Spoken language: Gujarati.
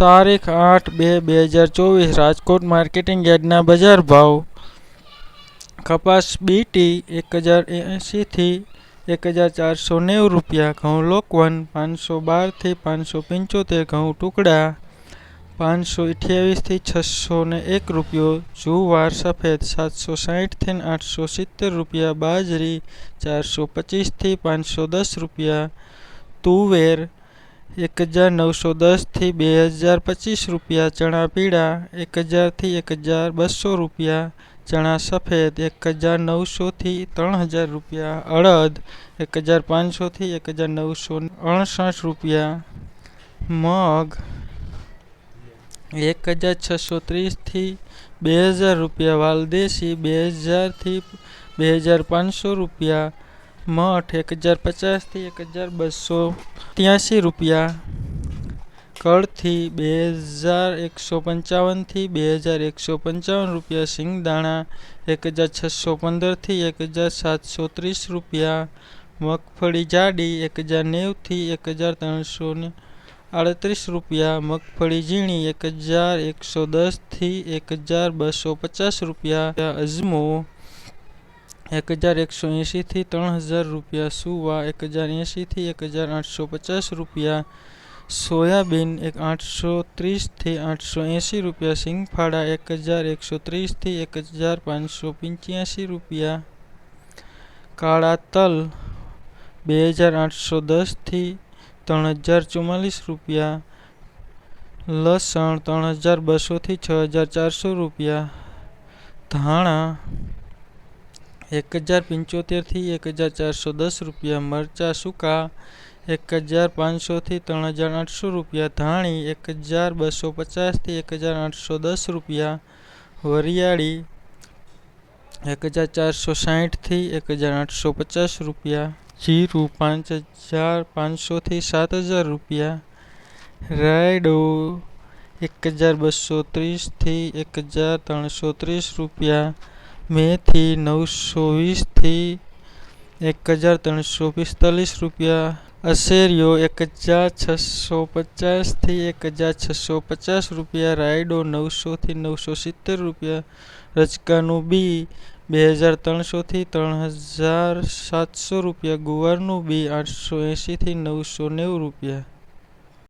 તારીખ આઠ બે બે હજાર ચોવીસ, રાજકોટ માર્કેટિંગ યાર્ડના બજાર ભાવ. કપાસ બીટી એક હજાર એંશીથી એક હજાર ચારસો નેવું રૂપિયા, ઘઉં લોકવન પાંચસો બારથી પાંચસો પંચોતેર, ઘઉં ટુકડા પાંચસો અઠ્યાવીસથી છસો ને એક રૂપિયો, જુવાર સફેદ સાતસો સાઠથી આઠસો સિત્તેર રૂપિયા, બાજરી ચારસો પચીસથી પાંચસો દસ રૂપિયા, તુવેર એક હજાર નવસો દસથી બે હજાર પચીસ રૂપિયા ચણા પીળા, એક હજારથી એક હજાર બસો રૂપિયા ચણા સફેદ, એક હજાર નવસોથી ત્રણ હજાર રૂપિયા અડદ, એક હજાર પાંચસોથી એક હજાર નવસો અણસઠ રૂપિયા મગ, એક હજાર છસો ત્રીસથી બે હજાર રૂપિયા વાલદેશી, બે હજારથી બે હજાર પાંચસો રૂપિયા મઠ એક હજાર પચાસથી એક હજાર બસો ત્યાંસી રૂપિયા. કળથી બે હજાર એકસો પંચાવનથી બે હજાર એકસો પંચાવન રૂપિયા. સિંગદાણા એક હજાર છસો પંદરથી એક હજાર સાતસો ત્રીસ રૂપિયા. મગફળી જાડી એક હજાર નેવથી એક હજાર ત્રણસો ને આડત્રીસ રૂપિયા. મગફળી ઝીણી એક હજાર એકસો દસથી એક હજાર બસો પચાસ રૂપિયા. અજમો એક હજાર એકસો એંશીથી ત્રણ હજાર રૂપિયા, સુવા એક હજાર એંશીથી એક હજાર આઠસો પચાસ રૂપિયા, સોયાબીન એક આઠસો ત્રીસથી આઠસો એંશી રૂપિયા, સિંગફાડા એક હજાર એકસો ત્રીસથી એક હજાર પાંચસો પંચ્યાસી રૂપિયા, કાળા તલ બે હજાર આઠસો દસથી ત્રણ હજાર ચુમ્માલીસ રૂપિયા, લસણ ત્રણ હજાર બસોથી છ હજાર ચારસો રૂપિયા, ધાણા એક હજાર પંચોતેરથી એક હજાર ચારસો દસ રૂપિયા મરચાં સૂકા, એક હજાર પાંચસોથી ત્રણ હજાર આઠસો રૂપિયા ધાણી, એક હજાર બસો પચાસથી એક હજાર આઠસો દસ રૂપિયા વરિયાળી, એક હજાર ચારસો સાઠથી એક હજાર આઠસો પચાસ રૂપિયા જીરું પાંચ હજાર પાંચસોથી સાત હજાર રૂપિયા, રાયડો એક હજાર બસો ત્રીસથી એક હજાર ત્રણસો ત્રીસ રૂપિયા મેથી નવસો વીસથી એક હજાર ત્રણસો પિસ્તાલીસ રૂપિયા અસેરીઓ એક હજાર છસો પચાસથી એક હજાર છસો પચાસ રૂપિયા, રાયડો નવસોથી નવસો સિત્તેર રૂપિયા રચકાનું બી બે હજાર ત્રણસોથી ત્રણ હજાર સાતસો રૂપિયા, ગુવારનું બી આઠસો એંશીથી નવસો નેવું રૂપિયા.